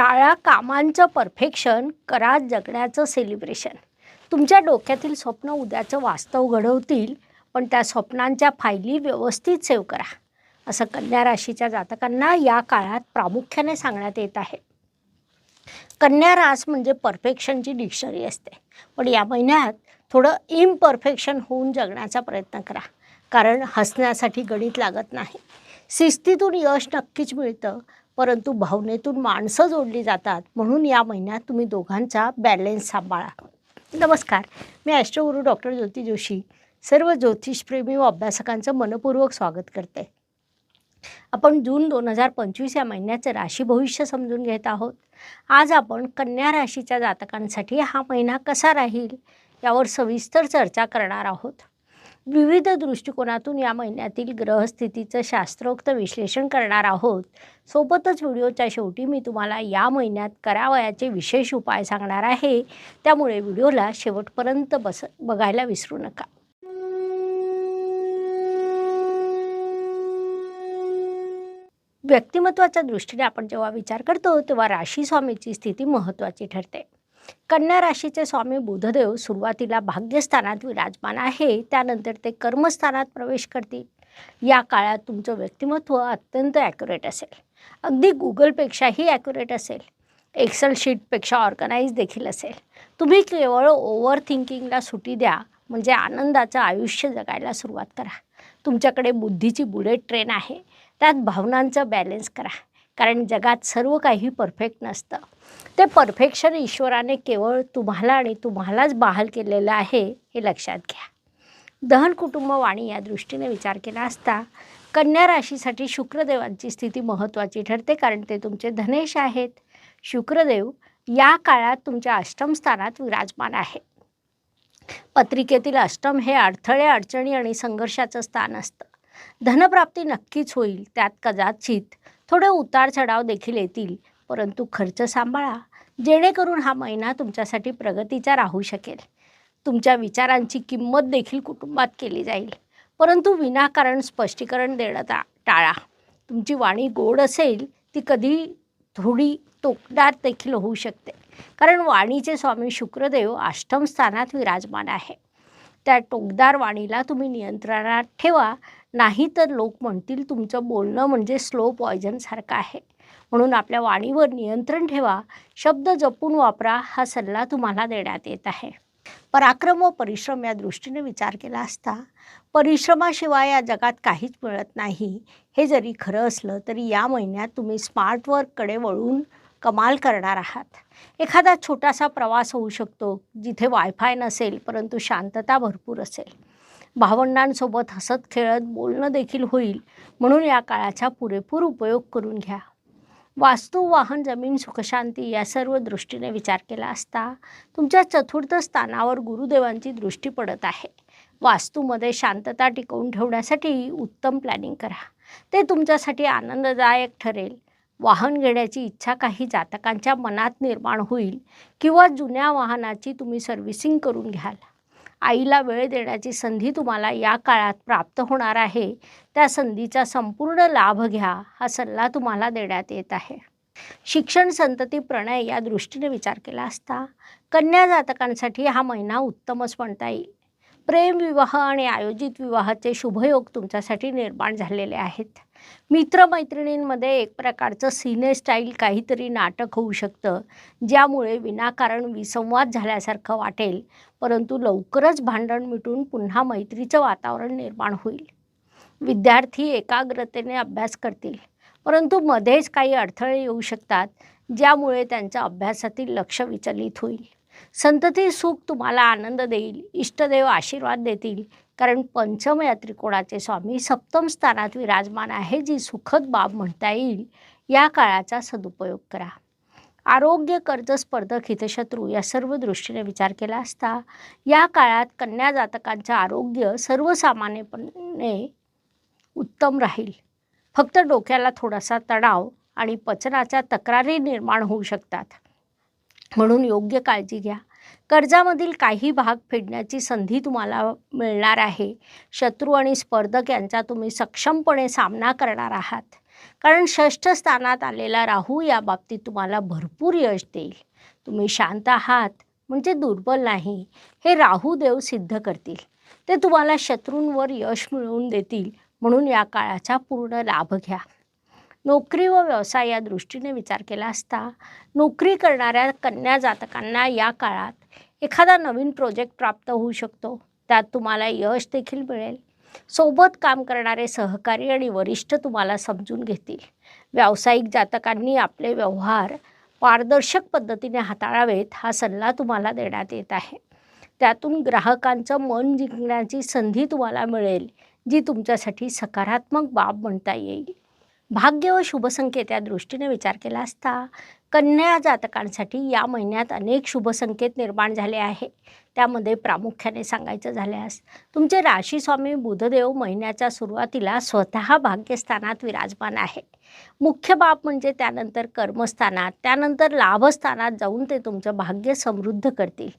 टाळा कामांचं परफेक्शन करा जगण्याचं सेलिब्रेशन तुमच्या डोक्यातील स्वप्न उद्याचं वास्तव घडवतील पण त्या स्वप्नांच्या फायली व्यवस्थित सेव्ह करा. असं कन्या राशीच्या जातकांना या काळात प्रामुख्याने सांगण्यात येत आहे. कन्या रास म्हणजे परफेक्शनची डिक्शनरी असते. पण या महिन्यात थोडं इम्परफेक्शन होऊन जगण्याचा प्रयत्न करा. कारण हसण्यासाठी गणित लागत नाही. शिस्तीतून यश नक्कीच मिळतं परंतु भावनेतून माणसं जोडली जातात. म्हणून या महिन्यात तुम्ही दोघांचा बॅलेन्स सांभाळा. नमस्कार. मी ॲस्ट्रोगुरू डॉक्टर ज्योती जोशी. सर्व ज्योतिषप्रेमी व अभ्यासकांचं मनपूर्वक स्वागत करते. आपण जून दोन हजार पंचवीस या महिन्याचं राशी भविष्य समजून घेत आहोत. आज आपण कन्या राशीच्या जातकांसाठी हा महिना कसा राहील यावर सविस्तर चर्चा करणार आहोत. विविध दृष्टिकोनातून या महिन्यातील ग्रहस्थितीचं शास्त्रोक्त विश्लेषण करणार आहोत. सोबतच व्हिडिओच्या शेवटी मी तुम्हाला या महिन्यात करावयाचे विशेष उपाय सांगणार आहे. त्यामुळे व्हिडिओला शेवटपर्यंत बस बघायला विसरू नका. व्यक्तिमत्वाच्या दृष्टीने आपण जेव्हा विचार करतो तेव्हा राशी स्वामीची स्थिती महत्त्वाची ठरते. कन्या राशीचे स्वामी बुधदेव सुरुवातीला भाग्यस्थानात विराजमान आहे. त्यानंतर ते कर्मस्थानात प्रवेश करतील. या काळात तुमचं व्यक्तिमत्व अत्यंत ॲक्युरेट असेल. अगदी गुगलपेक्षाही ॲक्युरेट असेल. एक्सेल शीटपेक्षा ऑर्गनाईज देखील असेल. तुम्ही केवळ ओव्हर थिंकिंगला सुटी द्या. म्हणजे आनंदाचं आयुष्य जगायला सुरुवात करा. तुमच्याकडे बुद्धीची बुलेट ट्रेन आहे. त्यात भावनांचं बॅलेन्स करा. कारण जगात सर्व काही परफेक्ट नसतं. ते परफेक्शन ईश्वराने केवळ तुम्हाला आणि तुम्हालाच बहाल केलेलं आहे हे लक्षात घ्या. दहन कुटुंब वाणी या दृष्टीने विचार केला असता कन्या राशीसाठी शुक्रदेवांची स्थिती महत्त्वाची ठरते कारण ते तुमचे धनेश आहेत. शुक्रदेव या काळात तुमच्या अष्टम स्थानात विराजमान आहे पत्रिकेतील अष्टम हे अडथळे अडचणी आणि संघर्षाचं स्थान असतं. धनप्राप्ती नक्कीच होईल त्यात कदाचित थोडे उतार चढाव देखील येतील परंतु खर्च सांभाळा. जेणेकरून हा महिना तुमच्यासाठी प्रगतीचा राहू शकेल. तुमच्या विचारांची किंमत देखील कुटुंबात केली जाईल. परंतु विनाकारण स्पष्टीकरण देणं टा टाळा. तुमची वाणी गोड असेल ती कधी थोडी टोकदार देखील होऊ शकते. कारण वाणीचे स्वामी शुक्रदेव अष्टम स्थानात विराजमान आहे. त्या टोकदार वाणीला तुम्ही नियंत्रणात ठेवा. नाही तर लोक म्हणतील तुमचं बोलणं म्हणजे स्लो पॉयझनसारखं आहे. म्हणून आपल्या वाणीवर नियंत्रण ठेवा. शब्द जपून वापरा हा सल्ला तुम्हाला देण्यात येत आहे. पराक्रम व परिश्रम या दृष्टीने विचार केला असता परिश्रमाशिवाय या जगात काहीच मिळत नाही. हे जरी खरं असलं तरी या महिन्यात तुम्ही स्मार्ट वर्ककडे वळून कमाल करणार आहात. एखादा छोटासा प्रवास होऊ शकतो जिथे वायफाय नसेल परंतु शांतता भरपूर असेल. भावंडांसोबत हसत खेळत बोलणं देखील होईल म्हणून या काळाचा पुरेपूर उपयोग करून घ्या. वास्तू वाहन जमीन सुखशांती या सर्व दृष्टीने विचार केला असता तुमच्या चतुर्थ स्थानावर गुरुदेवांची दृष्टी पडत आहे. वास्तूमध्ये शांतता टिकवून ठेवण्यासाठी उत्तम प्लॅनिंग करा. ते तुमच्यासाठी आनंददायक ठरेल. वाहन घेण्याची इच्छा काही जातकांच्या मनात निर्माण होईल किंवा जुन्या वाहनाची तुम्ही सर्व्हिसिंग करून घ्याल. आईला वेळ देण्याची संधी तुम्हाला या काळात प्राप्त होणार आहे. त्या संधीचा संपूर्ण लाभ घ्या हा सल्ला तुम्हाला देण्यात येत आहे. शिक्षण संतती प्रणय या दृष्टीने विचार केला असता कन्या जातकांसाठी हा महिना उत्तमच म्हणता येईल. प्रेमविवाह आणि आयोजित विवाहाचे शुभयोग तुमच्यासाठी निर्माण झालेले आहेत. मित्रमैत्रिणींमध्ये एक प्रकारचं सिने स्टाईल काहीतरी नाटक होऊ शकतं ज्यामुळे विनाकारण विसंवाद झाल्यासारखं वाटेल परंतु लवकरच भांडण मिटून पुन्हा मैत्रीचं वातावरण निर्माण होईल. विद्यार्थी एकाग्रतेने अभ्यास करतील परंतु मध्येच काही अडथळे येऊ शकतात ज्यामुळे त्यांच्या अभ्यासातील लक्ष विचलित होईल. संतती सुख तुम्हाला आनंद देईल इष्टदेव आशीर्वाद देतील कारण पंचम या त्रिकोणाचे स्वामी सप्तम स्थानात विराजमान आहे जी सुखद बाब म्हणता येईल. या काळाचा सदुपयोग करा. आरोग्य कर्ज स्पर्धक हितशत्रू या सर्व दृष्टीने विचार केला असता या काळात कन्या जातकांचं आरोग्य सर्वसामान्यपणे उत्तम राहील. फक्त डोक्याला थोडासा तणाव आणि पचनाच्या तक्रारी निर्माण होऊ शकतात. म्हणून योग्य काळजी घ्या. कर्जामधील काही भाग फेडण्याची संधी तुम्हाला मिळणार आहे. शत्रू आणि स्पर्धक यांचा तुम्ही सक्षमपणे सामना करणार आहात. कारण षष्ठ स्थानात आलेला राहू या बाबतीत तुम्हाला भरपूर यश देईल. तुम्ही शांत आहात म्हणजे दुर्बल नाही. हे राहू देव सिद्ध करतील. ते तुम्हाला शत्रूंवर यश मिळवून देतील म्हणून या काळाचा पूर्ण लाभ घ्या. नोकरी व व्यवसाय या दृष्टीने विचार केला असता नोकरी करणाऱ्या कन्या जातकांना या काळात एखादा नवीन प्रोजेक्ट प्राप्त होऊ शकतो. त्यात तुम्हाला यश देखील मिळेल. सोबत काम करणारे सहकारी आणि वरिष्ठ तुम्हाला समजून घेतील. व्यावसायिक जातकांनी आपले व्यवहार पारदर्शक पद्धतीने हाताळावेत हा सल्ला तुम्हाला देण्यात येत आहे. त्यातून ग्राहकांचं मन जिंकण्याची संधी तुम्हाला मिळेल जी तुमच्यासाठी सकारात्मक बाब म्हणता येईल. भाग्य व शुभसंकेत या दृष्टीने विचार केला असता कन्या जातकांसाठी या महिन्यात अनेक शुभसंकेत निर्माण झाले आहे. त्यामध्ये प्रामुख्याने सांगायचं झाल्यास तुमचे राशीस्वामी बुधदेव महिन्याच्या सुरुवातीला स्वतः भाग्यस्थानात विराजमान आहे. मुख्य बाब म्हणजे त्यानंतर कर्मस्थानात त्यानंतर लाभस्थानात जाऊन ते तुमचं भाग्य समृद्ध करतील.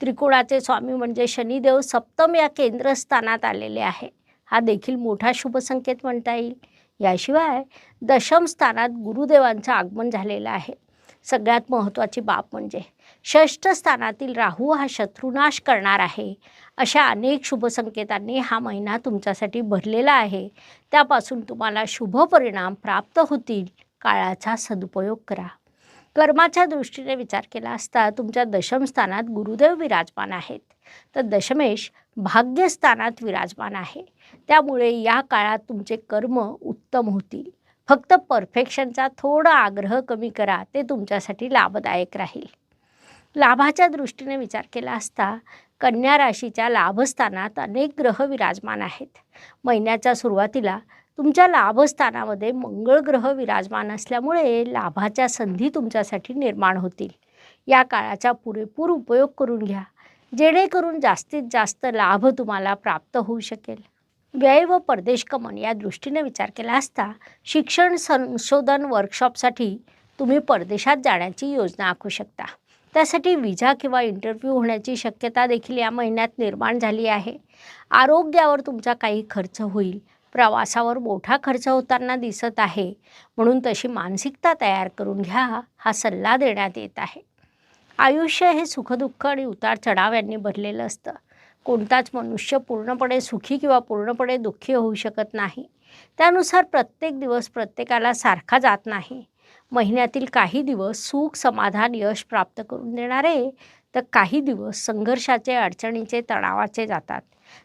त्रिकोणाचे स्वामी म्हणजे शनिदेव सप्तम या केंद्रस्थानात आलेले आहे. हा देखील मोठा शुभसंकेत म्हणता येईल. याशिवाय दशम स्थानात गुरुदेवांचं आगमन झालेलं आहे. सगळ्यात महत्त्वाची बाब म्हणजे षष्ठ स्थानातील राहू हा शत्रुनाश करणार आहे. अशा अनेक शुभसंकेतांनी हा महिना तुमच्यासाठी भरलेला आहे. त्यापासून तुम्हाला शुभ परिणाम प्राप्त होतील. काळाचा सदुपयोग करा. कर्माच्या दृष्टीने विचार केला असता तुमच्या दशमस्थानात गुरुदेव विराजमान आहेत. तर दशमेश भाग्यस्थानात विराजमान आहे. त्यामुळे या काळात तुमचे कर्म उत्तम होतील. फक्त परफेक्शनचा थोडा आग्रह कमी करा ते तुमच्यासाठी लाभदायक राहील. लाभाच्या दृष्टीने विचार केला असता कन्या राशीच्या लाभस्थानात अनेक ग्रह विराजमान आहेत. महिन्याच्या सुरुवातीला तुमच्या लाभस्थानामध्ये मंगळ ग्रह विराजमान असल्यामुळे लाभाच्या संधी तुमच्यासाठी निर्माण होतील. या काळाचा पुरेपूर उपयोग करून घ्या जेणेकरून जास्तीत जास्त लाभ तुम्हाला प्राप्त होऊ शकेल. व्यय व परदेशकमन या दृष्टीने विचार केला असता शिक्षण संशोधन वर्कशॉपसाठी तुम्ही परदेशात जाण्याची योजना आखू शकता. त्यासाठी विजा किंवा इंटरव्ह्यू होण्याची शक्यता देखील या महिन्यात निर्माण झाली आहे. आरोग्यावर तुमचा काही खर्च होईल. प्रवासावर मोठा खर्च होताना दिसत आहे. म्हणून तशी मानसिकता तयार करून घ्या हा सल्ला देण्यात येत आहे. आयुष्य हे सुखदुःख आणि उतार चढाव यांनी भरलेलं असतं. कोणताच मनुष्य पूर्णपणे सुखी किंवा पूर्णपणे दुःखी होऊ शकत नाही. त्यानुसार प्रत्येक दिवस प्रत्येकाला सारखा जात नाही. महिन्यातील काही दिवस सुख समाधान यश प्राप्त करून देणारे तर काही दिवस संघर्षाचे अडचणीचे तणावाचे जातात.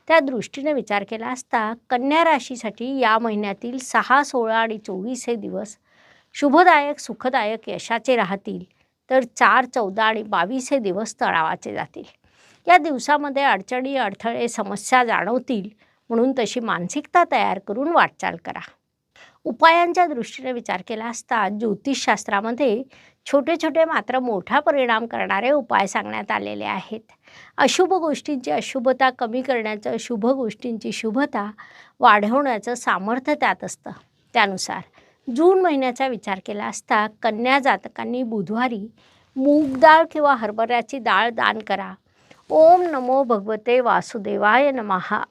त्या दृष्टीने विचार केला असता कन्या राशीसाठी या महिन्यातील सहा सोळा आणि चोवीस हे दिवस शुभदायक सुखदायक यशाचे राहतील. तर चार चौदा आणि बावीस हे दिवस तणावाचे जातील. या दिवसामध्ये अडचणी अडथळे समस्या जाणवतील. म्हणून तशी मानसिकता तयार करून वाटचाल करा. उपायांच्या दृष्टीने विचार केला असता ज्योतिषशास्त्रामध्ये छोटे छोटे मात्र मोठा परिणाम करणारे उपाय सांगण्यात आलेले आहेत. अशुभ गोष्टींची अशुभता कमी करण्याचं शुभ गोष्टींची शुभता वाढवण्याचं सामर्थ्य त्यात असतं. त्यानुसार जून महिन्याचा विचार केला असता कन्या जातकांनी बुधवारी मूग डाळ किंवा हरभऱ्याची डाळ दान करा. ओम नमो भगवते वासुदेवाय नमहा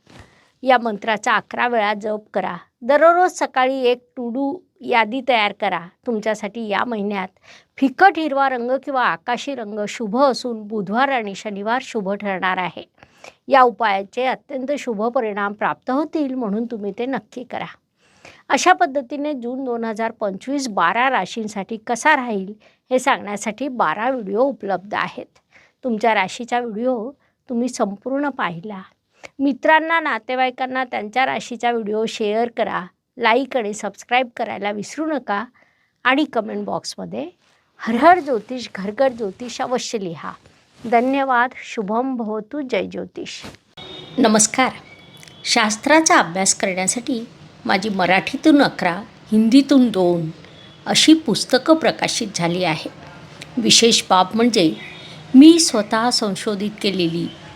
या मंत्राचा अकरा वेळा जप करा. दररोज सकाळी एक टू डू यादी तयार करा. तुमच्यासाठी या महिन्यात फिकट हिरवा रंग किंवा आकाशी रंग शुभ असून बुधवार आणि शनिवार शुभ ठरणार आहे. या उपायाचे अत्यंत शुभ परिणाम प्राप्त होतील म्हणून तुम्ही ते नक्की करा. अशा पद्धतीने जून दोन हजार पंचवीस बारा राशींसाठी कसा राहील हे सांगण्यासाठी बारा व्हिडिओ उपलब्ध आहेत. तुमच्या राशीचा व्हिडिओ तुम्ही संपूर्ण पाहिला. मित्रांना नातेवाईकांना त्यांच्या राशीचा व्हिडिओ शेअर करा लाईक आणि सबस्क्राईब करायला विसरू नका आणि कमेंट बॉक्समध्ये हर हर ज्योतिष घरघर ज्योतिष अवश्य लिहा. धन्यवाद शुभम भवतु जय ज्योतिष. नमस्कार. शास्त्राचा अभ्यास करण्यासाठी माझी मराठीतून अकरा हिंदीतून दोन अशी पुस्तकं प्रकाशित झाली आहे. विशेष बाब म्हणजे मी स्वतः संशोधित केलेली